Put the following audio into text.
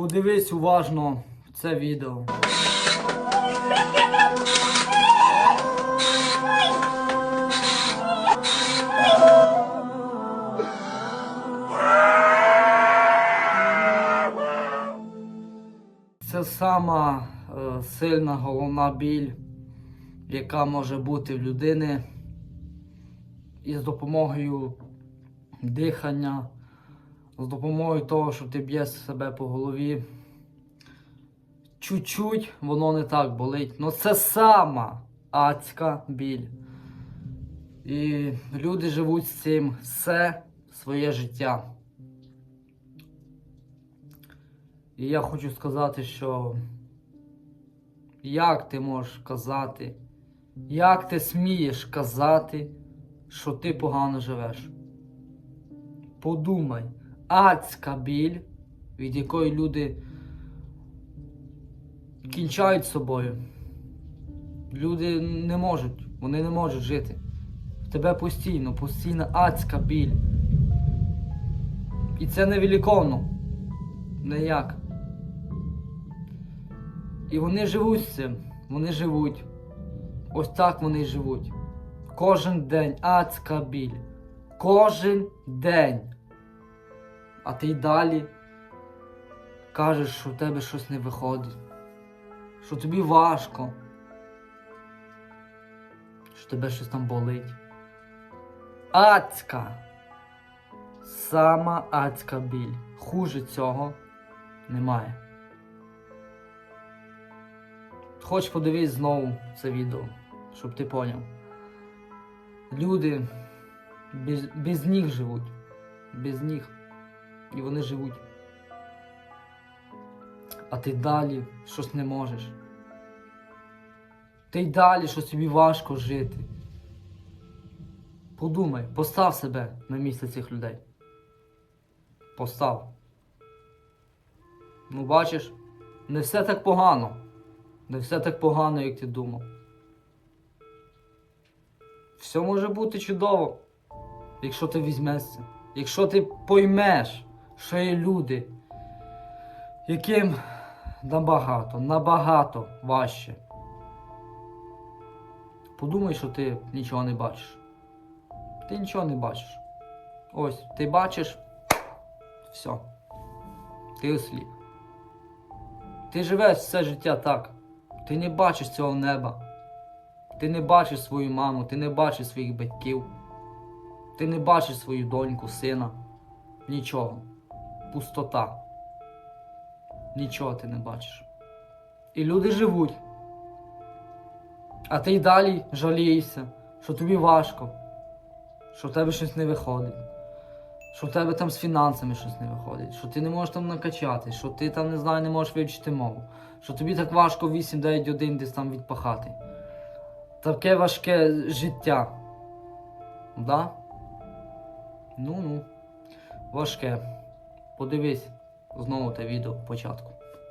Подивись уважно це відео. Це сама е, сильна головна біль, яка може бути в людини і з допомогою дихання, з допомогою того, що ти б'єш себе по голові. Чуть-чуть воно не так болить. Ну це сама адська біль. І люди живуть з цим все своє життя. І я хочу сказати, що як ти можеш казати, як ти смієш казати, що ти погано живеш? Подумай, адська біль, від якої люди кінчають з собою. Люди не можуть, вони не можуть жити. В тебе постійно, постійна адська біль. І це невеликовно. Ніяк. І вони живуть з цим. Вони живуть. Ось так вони живуть. Кожен день адська біль. Кожен день. А ти й далі кажеш, що в тебе щось не виходить. Що тобі важко. Що тебе щось там болить. Адська. Сама адська біль. Хуже цього немає. Хоч подивись знову це відео, щоб ти поняв. Люди без, без ніг живуть. Без ніг. І вони живуть. А ти далі щось не можеш. Ти й далі щось тобі важко жити. Подумай, постав себе на місце цих людей. Постав. Ну, бачиш, не все так погано. Не все так погано, як ти думав. Все може бути чудово, якщо ти візьмешся. Якщо ти поймеш, що є люди, яким набагато, набагато важче. Подумай, що ти нічого не бачиш. Ти нічого не бачиш. Ось, ти бачиш, все. Ти осліп. Ти живеш все життя так. Ти не бачиш цього неба. Ти не бачиш свою маму, ти не бачиш своїх батьків. Ти не бачиш свою доньку, сина. Нічого. Пустота. Нічого ти не бачиш. І люди живуть. А ти й далі жалієшся, що тобі важко, що в тебе щось не виходить, що в тебе там з фінансами щось не виходить, що ти не можеш там накачати, що ти там, не знаю, не можеш вивчити мову, що тобі так важко 8-9 годин десь там відпахати. Таке важке життя. Да? Ну ну. Важке. Подивись знову те відео початку.